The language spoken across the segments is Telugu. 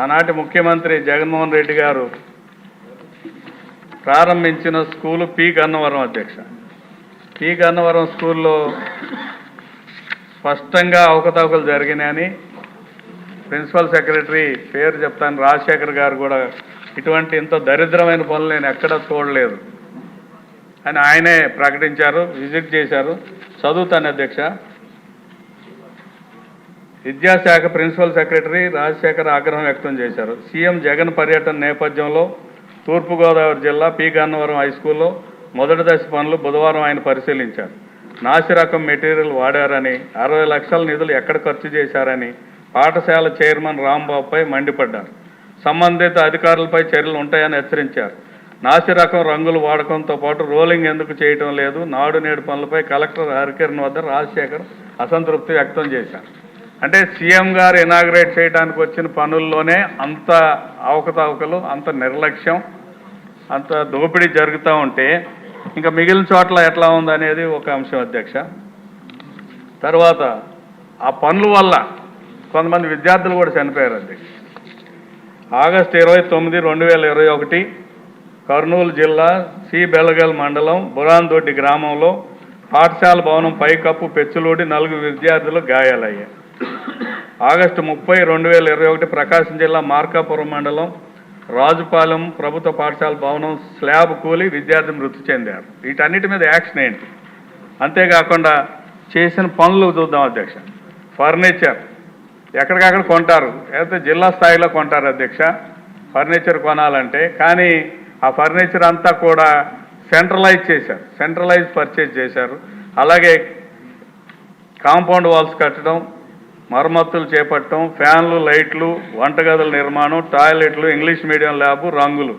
ఆనాటి ముఖ్యమంత్రి జగన్మోహన్ రెడ్డి గారు ప్రారంభించిన స్కూలు పి గన్నవరం అధ్యక్ష. పి గన్నవరం స్కూల్లో స్పష్టంగా అవకతవకలు జరిగినాయని ప్రిన్సిపల్ సెక్రటరీ పేరు చెప్తాను రాజశేఖర్ గారు కూడా ఇటువంటి ఇంత దరిద్రమైన పనులు నేను ఎక్కడా చూడలేదు అని ఆయనే ప్రకటించారు విజిట్ చేశారు. చదువుతాను అధ్యక్ష. విద్యాశాఖ ప్రిన్సిపల్ సెక్రటరీ రాజశేఖర్ ఆగ్రహం వ్యక్తం చేశారు. సీఎం జగన్ పర్యటన నేపథ్యంలో తూర్పుగోదావరి జిల్లా పి. గన్నవరం హై స్కూల్లో మొదటి దశ పనులు బుధవారం ఆయన పరిశీలించారు. నాసిరకం మెటీరియల్ వాడారని అరవై లక్షల నిధులు ఎక్కడ ఖర్చు చేశారని పాఠశాల చైర్మన్ రాంబాబుపై మండిపడ్డారు. సంబంధిత అధికారులపై చర్యలు ఉంటాయని హెచ్చరించారు. నాసిరకం రంగులు వాడకంతో పాటు రోలింగ్ ఎందుకు చేయటం లేదు? నాడు నేడు పనులపై కలెక్టర్ హరికిరణ్ వద్ద రాజశేఖర్ అసంతృప్తి వ్యక్తం చేశారు. అంటే సీఎం గారు ఇనాగ్రేట్ చేయడానికి వచ్చిన పనుల్లోనే అంత అవకతవకలు అంత నిర్లక్ష్యం అంత దోపిడీ జరుగుతూ ఉంటే ఇంకా మిగిలిన చోట్ల ఎట్లా ఉందనేది ఒక అంశం అధ్యక్ష. తర్వాత ఆ పనుల వల్ల కొంతమంది విద్యార్థులు కూడా చనిపోయారు అధ్యక్ష ఆగస్టు ఇరవై తొమ్మిది రెండు వేల ఇరవై ఒకటి కర్నూలు జిల్లా సి బెలగల్ మండలం బురాన్దొడ్డి గ్రామంలో పాఠశాల భవనం పైకప్పు పెచ్చులూడి నలుగురు విద్యార్థులు గాయాలయ్యాయి. ఆగస్టు ముప్పై రెండు వేల ఇరవై ఒకటి ప్రకాశం జిల్లా మార్కాపురం మండలం రాజుపాలెం ప్రభుత్వ పాఠశాల భవనం స్లాబ్ కూలి విద్యార్థి మృతి చెందారు. వీటన్నిటి మీద యాక్షన్ ఏంటి? అంతేకాకుండా చేసిన పనులు చూద్దాం అధ్యక్ష. ఫర్నిచర్ ఎక్కడికక్కడ కొంటారు? లేకపోతే జిల్లా స్థాయిలో కొంటారు అధ్యక్ష. ఫర్నిచర్ కొనాలంటే. కానీ ఆ ఫర్నిచర్ అంతా కూడా సెంట్రలైజ్ చేశారు. సెంట్రలైజ్ పర్చేజ్ చేశారు. అలాగే కాంపౌండ్ వాల్స్ కట్టడం మరమ్మతులు చేపట్టడం ఫ్యాన్లు లైట్లు వంటగదుల నిర్మాణం టాయిలెట్లు ఇంగ్లీష్ మీడియం ల్యాబు రంగులు.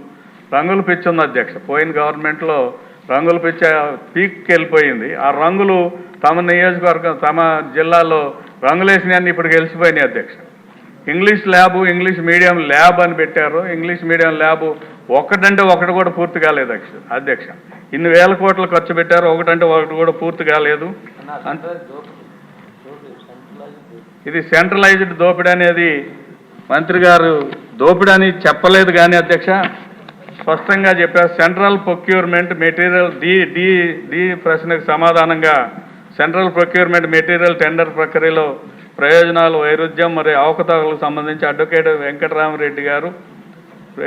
రంగులు పిచ్చి ఉంది అధ్యక్ష. పోయిన గవర్నమెంట్లో రంగులు పిచ్చ పీక్కి వెళ్ళిపోయింది ఆ రంగులు తమ నియోజకవర్గం తమ జిల్లాలో రంగులేసినాన్ని ఇప్పుడు గెలిచిపోయినాయి అధ్యక్ష. English lab English medium lab అని పెట్టారు. ఇంగ్లీష్ మీడియం ల్యాబు ఒకటంటే ఒకటి కూడా పూర్తి కాలేదు అధ్యక్ష. అధ్యక్ష. ఇన్ని వేల కోట్లు ఖర్చు పెట్టారు. ఒకటంటే ఒకటి కూడా పూర్తి కాలేదు. అంత- ఇది సెంట్రలైజ్డ్ దోపిడీ అనేది. మంత్రి గారు దోపిడీ అని చెప్పలేదు కానీ అధ్యక్ష స్పష్టంగా చెప్పారు. Central procurement material D D D ప్రశ్నకు సమాధానంగా సెంట్రల్ ప్రొక్యూర్మెంట్ మెటీరియల్ టెండర్ ప్రక్రియలో ప్రయోజనాలు వైరుధ్యం మరియు అవకతవకలకు సంబంధించి అడ్వకేట్ వెంకటరామరెడ్డి గారు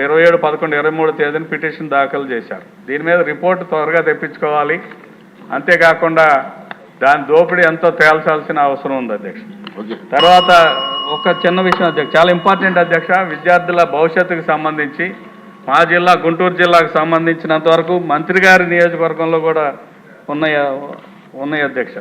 ఇరవై ఏడు పదకొండు ఇరవై మూడు తేదీన పిటిషన్ దాఖలు చేశారు. దీని మీద రిపోర్ట్ త్వరగా తెప్పించుకోవాలి. అంతేకాకుండా దాని దోపిడీ ఎంతో తేల్చాల్సిన అవసరం ఉంది అధ్యక్ష. తర్వాత ఒక చిన్న విషయం అధ్యక్ష చాలా ఇంపార్టెంట్ అధ్యక్ష విద్యార్థుల భవిష్యత్తుకు సంబంధించి మా జిల్లా గుంటూరు జిల్లాకు సంబంధించినంత వరకు మంత్రి గారి నియోజకవర్గంలో కూడా ఉన్నాయి ఉన్నాయి అధ్యక్ష.